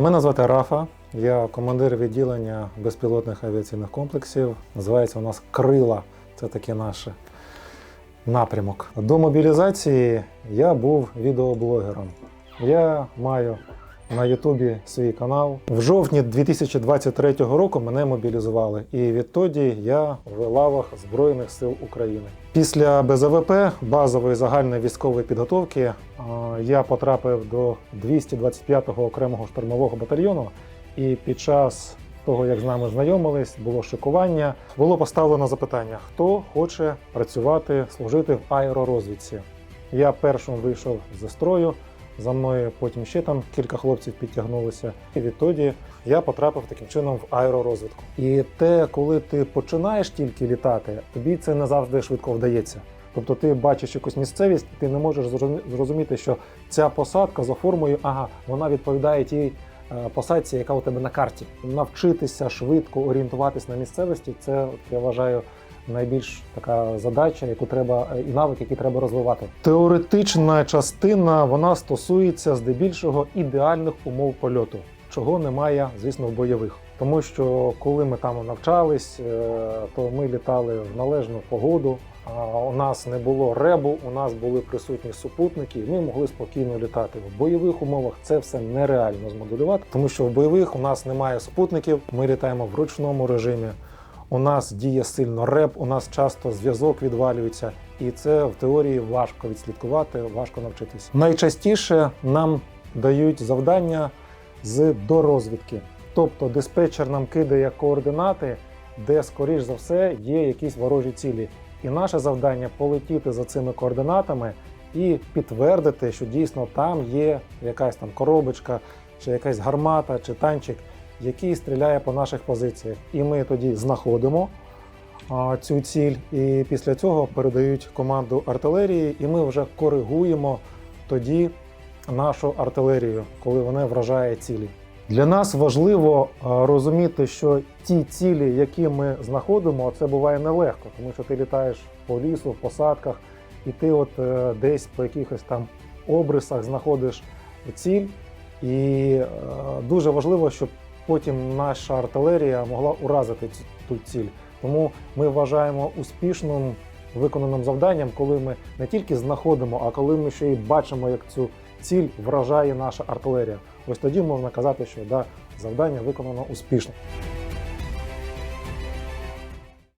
Мене звати Рафа, я командир відділення безпілотних авіаційних комплексів. Називається у нас Крила. Це такий наш напрямок. До мобілізації я був відеоблогером. Я маю на Ютубі свій канал. В жовтні 2023 року мене мобілізували, і відтоді я в лавах Збройних сил України. Після БЗВП базової загальної військової підготовки е, я потрапив до 225-го окремого штурмового батальйону. І під час того, як з нами знайомились, було шикування. Було поставлено запитання: хто хоче працювати, служити в аеророзвідці. Я першим вийшов зі строю. За мною потім ще там кілька хлопців підтягнулися. І відтоді я потрапив таким чином в аеророзвідку. І те, коли ти починаєш тільки літати, тобі це не завжди швидко вдається. Тобто ти бачиш якусь місцевість, ти не можеш зрозуміти, що ця посадка за формою, ага, вона відповідає тій е, посадці, яка у тебе на карті. Навчитися швидко орієнтуватись на місцевості, це я вважаю найбільш така задача, яку треба е, і навик, який треба розвивати. Теоретична частина вона стосується здебільшого ідеальних умов польоту, чого немає, звісно, в бойових. Тому що коли ми там навчались, е, то ми літали в належну погоду. У нас не було ребу, у нас були присутні супутники, і ми могли спокійно літати. В бойових умовах це все нереально змоделювати, тому що в бойових у нас немає супутників, ми літаємо в ручному режимі. У нас діє сильно реп, у нас часто зв'язок відвалюється, і це в теорії важко відслідкувати, важко навчитися. Найчастіше нам дають завдання з дорозвідки. Тобто диспетчер нам кидає координати, де, скоріш за все, є якісь ворожі цілі. І наше завдання полетіти за цими координатами і підтвердити, що дійсно там є якась там коробочка, чи якась гармата, чи танчик, який стріляє по наших позиціях. І ми тоді знаходимо цю ціль, і після цього передають команду артилерії, і ми вже коригуємо тоді нашу артилерію, коли вона вражає цілі. Для нас важливо розуміти, що ті цілі, які ми знаходимо, це буває нелегко, тому що ти літаєш по лісу, в посадках, і ти от е, десь по якихось там обрисах знаходиш ціль. І е, дуже важливо, щоб потім наша артилерія могла уразити ту ціль. Тому ми вважаємо успішним виконаним завданням, коли ми не тільки знаходимо, а коли ми ще й бачимо, як цю ціль вражає наша артилерія. Ось тоді можна казати, що да, завдання виконано успішно.